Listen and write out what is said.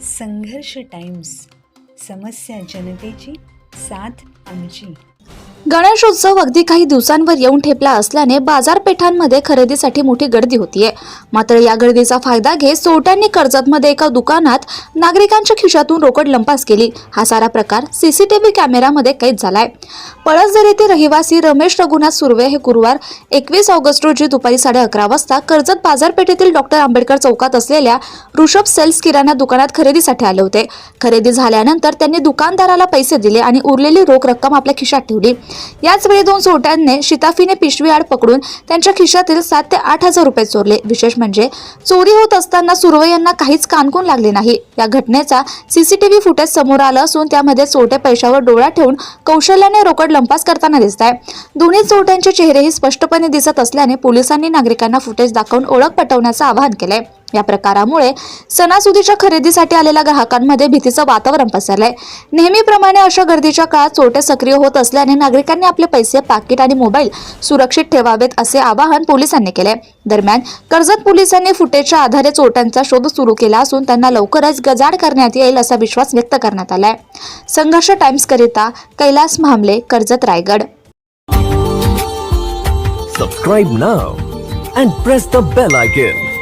संघर्ष टाइम्स समस्या जनतेची साथ आमची. गणेशोत्सव अगदी काही दिवसांवर येऊन ठेपला असल्याने बाजारपेठांमध्ये खरेदीसाठी मोठी गर्दी होतीये. मात्र या गर्दीचा फायदा घेत चोरट्यांनी कर्जतमध्ये एका दुकानात नागरिकांच्या खिशातून रोकड लंपास केली. हा सारा प्रकार सीसीटीव्ही कॅमेऱ्यामध्ये कैद झालाय. पळसदर येथे रहिवासी रमेश रघुनाथ सुर्वे हे गुरुवार एकवीस ऑगस्ट रोजी दुपारी साडे अकरा वाजता कर्जत बाजारपेठेतील डॉक्टर आंबेडकर चौकात असलेल्या ऋषभ सेल्स किराणा दुकानात खरेदीसाठी आले होते. खरेदी झाल्यानंतर त्यांनी दुकानदाराला पैसे दिले आणि उरलेली रोख रक्कम आपल्या खिशात ठेवली. याच वेळी दोन चोरट्यांनी शिताफीने पिशवी आड पकडून त्यांच्या खिशातील सात ते आठ हजार रुपये चोरले. विशेष म्हणजे चोरी होत असताना सुरव यांना काहीच कानकून लागले नाही. या घटनेचा सीसीटीव्ही फुटेज समोर आला असून त्यामध्ये चोरटे पैशावर डोळा ठेवून कौशल्याने रोकड लंपास करताना दिसत आहे दोन्ही चोरट्यांचे चेहरेही स्पष्टपणे दिसत असल्याने पोलिसांनी नागरिकांना फुटेज दाखवून ओळख पटवण्याचं आवाहन केलंय. या प्रकारामुळे सणासुदीच्या खरेदीसाठी आलेल्या ग्राहकांमध्ये भीतीचं वातावरण पसरलंय. नेहमीप्रमाणे अशा गर्दीच्या काळात चोटे सक्रिय होत असल्याने नागरिकांनी आपले पैसे पाकिट आणि मोबाईल सुरक्षित ठेवावेत असे आवाहन पोलिसांनी केले दरम्यान कर्जत पोलिसांनी फुटेजच्या आधारे चोरट्यांचा शोध सुरू केला असून त्यांना लवकरच गजाड करण्यात येईल असा विश्वास व्यक्त करण्यात आलाय. संघर्ष टाइम्स करिता Kailas Mahamale Karjat Raigad. Subscribe now and press the bell icon